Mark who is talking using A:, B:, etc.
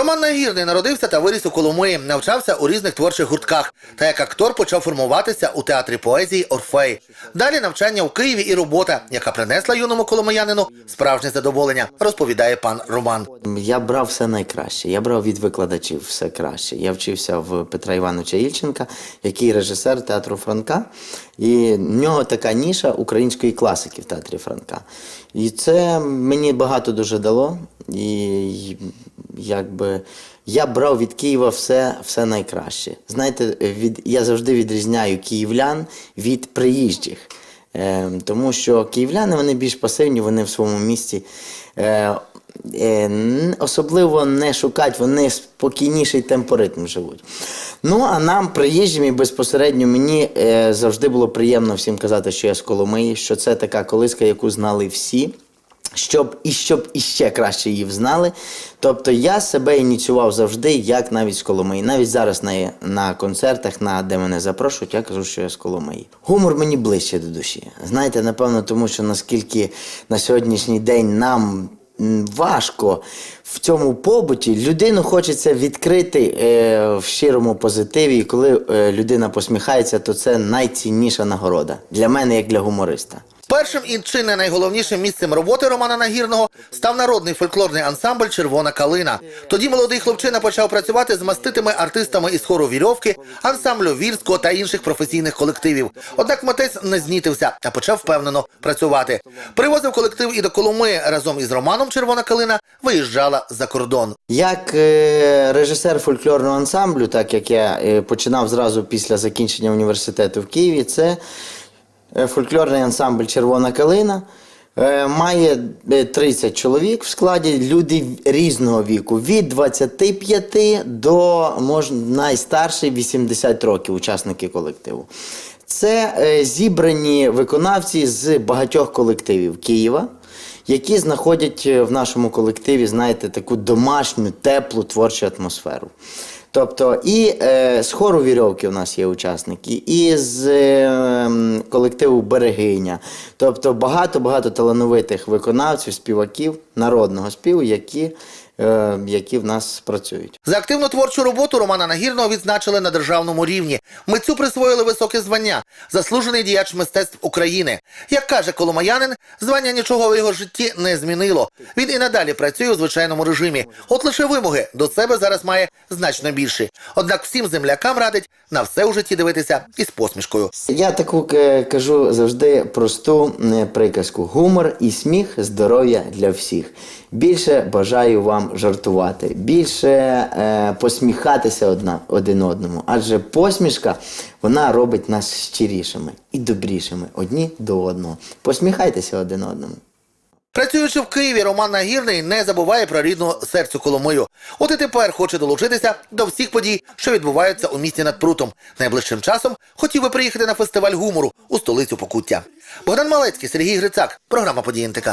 A: Роман Нагірний народився та виріс у Коломиї, навчався у різних творчих гуртках. Та як актор почав формуватися у театрі поезії Орфей. Далі навчання у Києві і робота, яка принесла юному коломиянину справжнє задоволення, розповідає пан Роман.
B: Я брав все найкраще. Я брав від викладачів все краще. Я вчився в Петра Івановича Ільченка, який режисер театру Франка. І в нього така ніша української класики в театрі Франка. І це мені багато дуже дало. І якби я брав від Києва все, все найкраще. Знаєте, від, я завжди відрізняю київлян від приїжджих. Е, тому що київляни вони більш пасивні, вони в своєму місті. Е, е, особливо не шукають, вони спокійніший темпоритм живуть. Ну, а нам, приїжджим і безпосередньо мені е, завжди було приємно всім казати, що я з Коломиї, що це така колиска, яку знали всі. Щоб і щоб іще краще її взнали. Тобто я себе ініціював завжди, як навіть з Коломиї. Навіть зараз на, на концертах, на де мене запрошують, я кажу, що я з Коломиї. Гумор мені ближче до душі. Знаєте, напевно, тому що наскільки на сьогоднішній день нам важко в цьому побуті, людину хочеться відкрити е, в щирому позитиві. І коли е, людина посміхається, то це найцінніша нагорода для мене, як для гумориста.
A: Першим і чи не найголовнішим місцем роботи Романа Нагірного став народний фольклорний ансамбль Червона калина. Тоді молодий хлопчина почав працювати з маститими артистами із хору вірьовки, ансамблю вірського та інших професійних колективів. Однак митець не знітився, а почав впевнено працювати. Привозив колектив і до Коломиї разом із Романом Червона калина виїжджала за кордон.
B: Як е, режисер фольклорного ансамблю, так як я е, починав зразу після закінчення університету в Києві, це фольклорний ансамбль Червона калина. Е, Має е, 30 чоловік в складі, люди різного віку, від 25 до можна найстарший 80 років, учасники колективу. Це е, зібрані виконавці з багатьох колективів Києва які знаходять е, в нашому колективі, знаєте, таку домашню, теплу творчу атмосферу. Тобто і е, з хору вірьовки у нас є учасники, і з е, колективу Берегиня. Тобто багато-багато талановитих виконавців, співаків народного співу, які, які в нас працюють.
A: За активну творчу роботу Романа Нагірного відзначили на державному рівні. Митцю присвоїли високе звання заслужений діяч мистецтв України. Як каже Коломаянин, звання нічого в його житті не змінило. Він і надалі працює у звичайному режимі. От лише вимоги до себе зараз має значно більші. Однак всім землякам радить на все у житті дивитися із посмішкою.
B: Я таку е, кажу завжди просту е, приказку: гумор і сміх, здоров'я для всіх. Більше бажаю вам жартувати, більше е, посміхатися одна, один одному. Адже посмішка вона робить нас щирішими і добрішими одні до одного. Посміхайтеся один одному.
A: Працюючи в Києві, Роман Нагірний не забуває про рідну серцю Коломию. От і тепер хоче долучитися до всіх подій, що відбуваються у місті над Прутом. Найближчим часом хотів би приїхати на фестиваль гумору у столицю Покуття. Богдан Малецький, Сергій Грицак, програма «Події НТК».